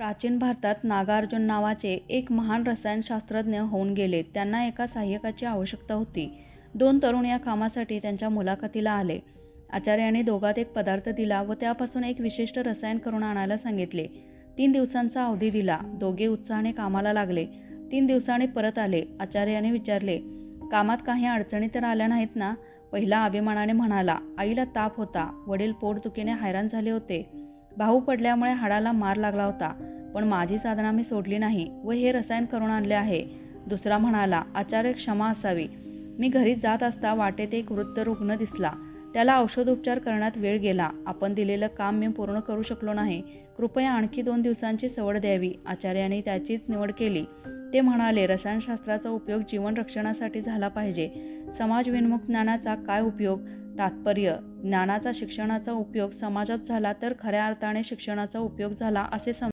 प्राचीन भारतात नागार्जुन नावाचे एक महान रसायनशास्त्रज्ञ होऊन गेले. त्यांना एका सहाय्यकाची आवश्यकता होती. दोन तरुण या कामासाठी त्यांच्या मुलाखतीला आले. आचार्याने दोघात एक पदार्थ दिला व त्यापासून एक विशिष्ट रसायन करून आणायला सांगितले. तीन दिवसांचा अवधी दिला. दोघे उत्साहाने कामाला लागले. तीन दिवसांनी परत आले. आचार्याने विचारले, कामात काही अडचणी तर आल्या नाहीत ना? पहिला अभिमानाने म्हणाला, आईला ताप होता. वडील पोटदुखीने हैराण झाले होते. भाऊ पडल्यामुळे हाडाला मार लागला होता. पण माझी साधना मी सोडली नाही व हे रसायन करून आणले आहे. दुसरा म्हणाला, आचार्य क्षमा असावी. मी घरी जात असता वाटेत एक वृद्ध रुग्ण दिसला. त्याला औषधोपचार करण्यात वेळ गेला. आपण दिलेलं काम मी पूर्ण करू शकलो नाही. कृपया आणखी दोन दिवसांची सवड द्यावी. आचार्यांनी त्याचीच निवड केली. ते म्हणाले, रसायनशास्त्राचा उपयोग जीवन रक्षणासाठी झाला पाहिजे. समाजविन्मुख ज्ञानाचा काय उपयोग? तात्पर्य ज्ञानाचा शिक्षणाचा उपयोग समाजात झाला तर खऱ्या अर्थाने शिक्षणाचा उपयोग झाला असे सम